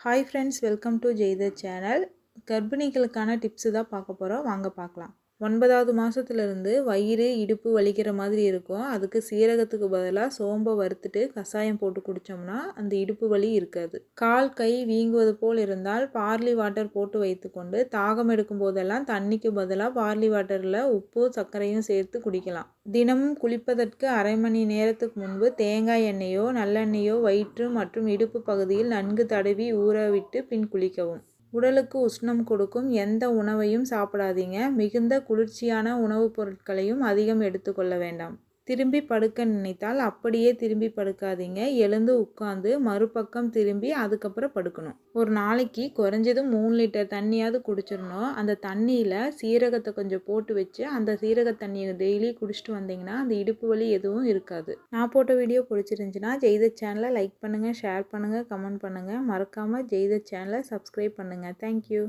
Hi friends welcome to Jaitha channel கர்ப்பிணிகளுக்கான tips தான் பார்க்க போகிறோம் வாங்க பார்க்கலாம். ஒன்பதாவது மாதத்துலேருந்து வயிறு இடுப்பு வலிக்கிற மாதிரி இருக்கும். அதுக்கு சீரகத்துக்கு பதிலாக சோம்பை வறுத்துட்டு கஷாயம் போட்டு குடித்தோம்னா அந்த இடுப்பு வலி இருக்காது. கால் கை வீங்குவது போல் இருந்தால் பார்லி வாட்டர் போட்டு வைத்துக்கொண்டு தாகம் எடுக்கும் போதெல்லாம் தண்ணிக்கு பதிலாக பார்லி வாட்டரில் உப்பு சர்க்கரையும் சேர்த்து குடிக்கலாம். தினமும் குளிப்பதற்கு அரை மணி நேரத்துக்கு முன்பு தேங்காய் எண்ணெயோ நல்லெண்ணெயோ வயிற்று மற்றும் இடுப்பு பகுதியில் நன்கு தடவி ஊற விட்டு பின் குளிக்கவும். உடலுக்கு உஷ்ணம் கொடுக்கும். எந்த உணவையும் சாப்பிடாதீங்க. மிகுந்த குளிர்ச்சியான உணவுப் பொருட்களையும் அதிகம் எடுத்துக்கொள்ள வேண்டாம். திரும்பி படுக்க நினைத்தால் அப்படியே திரும்பி படுக்காதீங்க. எழுந்து உட்காந்து மறுபக்கம் திரும்பி அதுக்கப்புறம் படுக்கணும். ஒரு நாளைக்கு குறைஞ்சது மூணு லிட்டர் தண்ணியாவது குடிச்சிடணும். அந்த தண்ணியில் சீரகத்தை கொஞ்சம் போட்டு வச்சு அந்த சீரக தண்ணியை டெய்லி குடிச்சிட்டு வந்தீங்கன்னா அந்த இடுப்பு வலி எதுவும் இருக்காது. நான் போட்ட வீடியோ பிடிச்சிருந்துச்சின்னா ஜெய்த சேனலை லைக் பண்ணுங்கள் ஷேர் பண்ணுங்கள் கமெண்ட் பண்ணுங்கள் மறக்காமல் ஜெய்த சேனலை சப்ஸ்கிரைப் பண்ணுங்கள் தேங்க்யூ